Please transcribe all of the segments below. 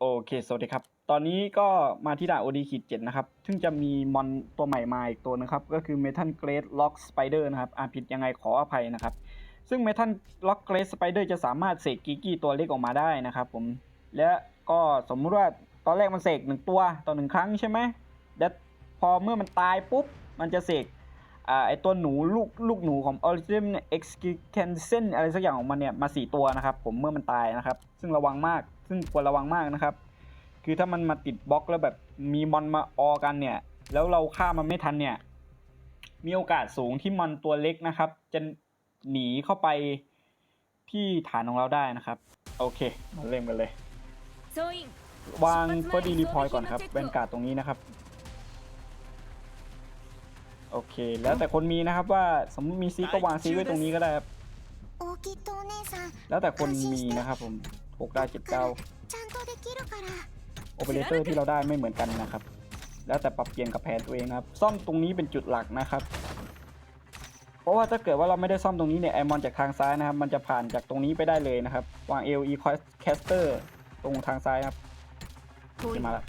โอเค สวัสดีครับ ตอนนี้ก็มาที่ด่าน OD ขีดเจ็ดนะครับ ซึ่งจะมีมอนตัวใหม่มาอีกตัวนะครับ ก็คือ Metal Grade Lock Spider นะครับ อ่านผิดยังไงขออภัยนะครับ ซึ่ง Metal Lock Grade Spider จะสามารถเสกกิกี้ตัวเล็กออกมาได้นะครับผม และก็สมมุติว่าตอนแรกมันเสกหนึ่งตัวต่อหนึ่งครั้งใช่ไหมแล้วพอเมื่อมันตายปุ๊บ มันจะเสกอ่าไอตัวหนูลูกลูกหนูของ Origin e x c a n s e n อะไรสักอย่างของมันเนี่ยมาสี่ตัวนะครับผมเมื่อมันตายนะครับ ซึ่งระวังมาก ซึ่งควรระวังมากนะครับ คือถ้ามันมาติดบล็อกแล้วแบบมีมอนมาออกันเนี่ย แล้วเราฆ่ามันไม่ทันเนี่ย มีโอกาสสูงที่มอนตัวเล็กนะครับ จะหนีเข้าไปที่ฐานของเราได้นะครับ โอเค มาเล่นกันเลย วางก็ดีรีพอยก่อนครับแวนการ์ดตรงนี้นะครับโอเค แล้วแต่คนมีนะครับว่าสมมติมีซีก็วางซีไว้ตรงนี้ก็ได้ครับแล้วแต่คนมีนะครับผม หกดาวเจ็ดดาวโอเปอเรเตอร์ที่เราได้ไม่เหมือนกันนะครับ แล้วแต่ปรับเปลี่ยนกับแผนตัวเองนะครับ ซ่อมตรงนี้เป็นจุดหลักนะครับ เพราะว่าถ้าเกิดว่าเราไม่ได้ซ่อมตรงนี้เนี่ยไอมอนจากทางซ้ายนะครับ มันจะผ่านจากตรงนี้ไปได้เลยนะครับ วางเอลีคอสแคสเตอร์ตรงทางซ้ายครับขึ้มาแล้ว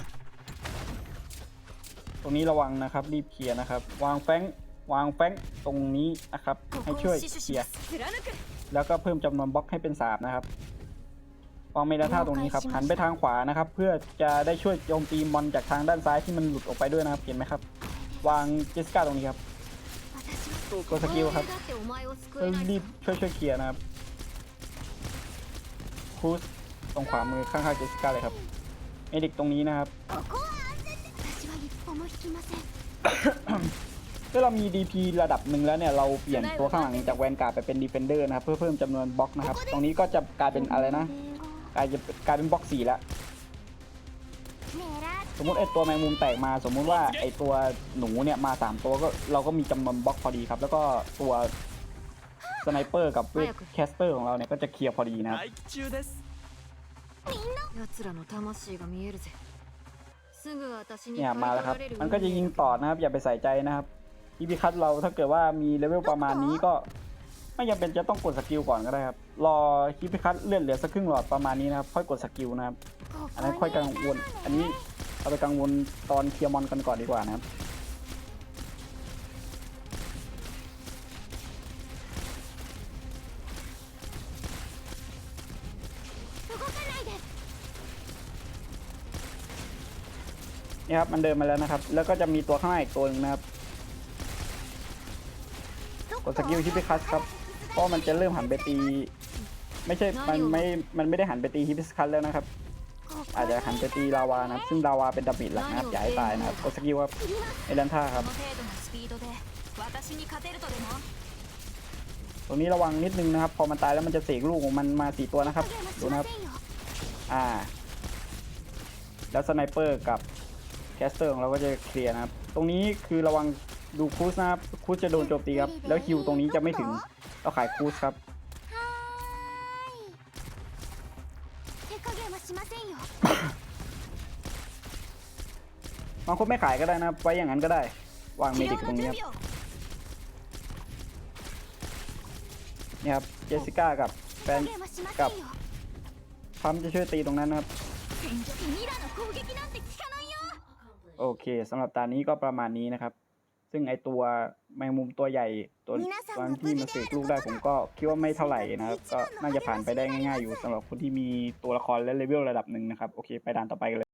ตรงนี้ระวังนะครับ รีบเคลียร์นะครับ วางแฟงวางแฟงตรงนี้นะครับ ให้ช่วยเคลียร์แล้วก็เพิ่มจำนวนบล็อกให้เป็น3นะครับ ความไม่ลาท่าตรงนี้ครับหันไปทางขวานะครับ เพื่อจะได้ช่วยโจมตีมอนจากทางด้านซ้ายที่มันหลุดออกไปด้วยนะครับเห็นไหมครับ วางเจสกาตรงนี้ครับกดสกิลครับรีบช่วยช่วยเคลียร์นะครับคูสตรงขวามือข้างๆเจสกาเลยครับเมดิกตรงนี้นะครับถ้าเรามี DP ระดับหนึ่งแล้วเนี่ยเราเปลี่ยนตัวข้างหลังจากแวนการ์ไปเป็นดีเฟนเดอร์นะครับ เพื่อเพิ่มจำนวนบล็อกนะครับ ตรงนี้ก็จะกลายเป็นอะไรนะ กลายจะกลายเป็นบล็อกสี่แล้วสมมติไอตัวแมงมุมแตกมาสมมุติว่าไอตัวหนูเนี่ยมาสามตัวก็เราก็มีจำนวนบล็อกพอดีครับ แล้วก็ตัวสไนเปอร์กับเวทแคสเปอร์ของเราเนี่ยก็จะเคลียร์พอดีนะคเนี่ยมาแล้วครับ มันก็จะยิงต่อนะครับ อย่าไปใส่ใจนะครับอีพิคัตเราถ้าเกิดว่ามีเลเวลประมาณนี้ก็ ไม่จำเป็นจะต้องกดสกิลก่อนก็ได้ครับ รอคิปคัสเลื่อนเหลือสักครึ่งหลอดประมาณนี้นะครับ ค่อยกดสกิลนะครับ อันนั้นค่อยกังวล อันนี้เอาไปกังวลตอนเคลียร์มอนกันก่อนดีกว่านะครับ นี่ครับ มันเดินมาแล้วนะครับ แล้วก็จะมีตัวข้างหน้าอีกตัวนึงนะครับ กดสกิลคิปคัสครับ เพราะมันจะเริ่มหันไปตี ไม่ใช่ มันไม่ มันไม่ได้หันไปตีฮิปสคัลแล้วนะครับ อาจจะหันไปตีลาวานะครับ ซึ่งลาวาเป็นดับบิดหลักนะครับใหญ่ตายนะครับกดสกิลครับเอลันท่าครับ ตรงนี้ระวังนิดนึงนะครับ พอมันตายแล้วมันจะเสกลูกของมันมาสี่ตัวนะครับ ดูนะครับ อ่า แล้วสไนเปอร์กับแคสเตอร์ของเราก็จะเคลียร์นะครับ ตรงนี้คือระวัง ดูคูสนะครับคูสจะโดนโจมตีครับ แล้วคิวตรงนี้จะไม่ถึงเราขายคูสครับ บางคนไม่ขายก็ได้นะไว้อย่างนั้นก็ได้ วางเมดิกตรงนี้ครับนี่ครับเจสสิก้ากับแฟนกับพัมจะช่วยตีตรงนั้นนะครับ โอเคสำหรับตานี้ก็ประมาณนี้นะครับ ซึ่งไอตัวแมงมุมตัวใหญ่ตัวตอนที่มาเสกลูกได้ผมก็คิดว่าไม่เท่าไหร่นะครับก็น่าจะผ่านไปได้ง่ายๆอยู่สำหรับคนที่มีตัวละครและเลเวลระดับหนึ่งนะครับโอเคไปด่านต่อไปกันเลย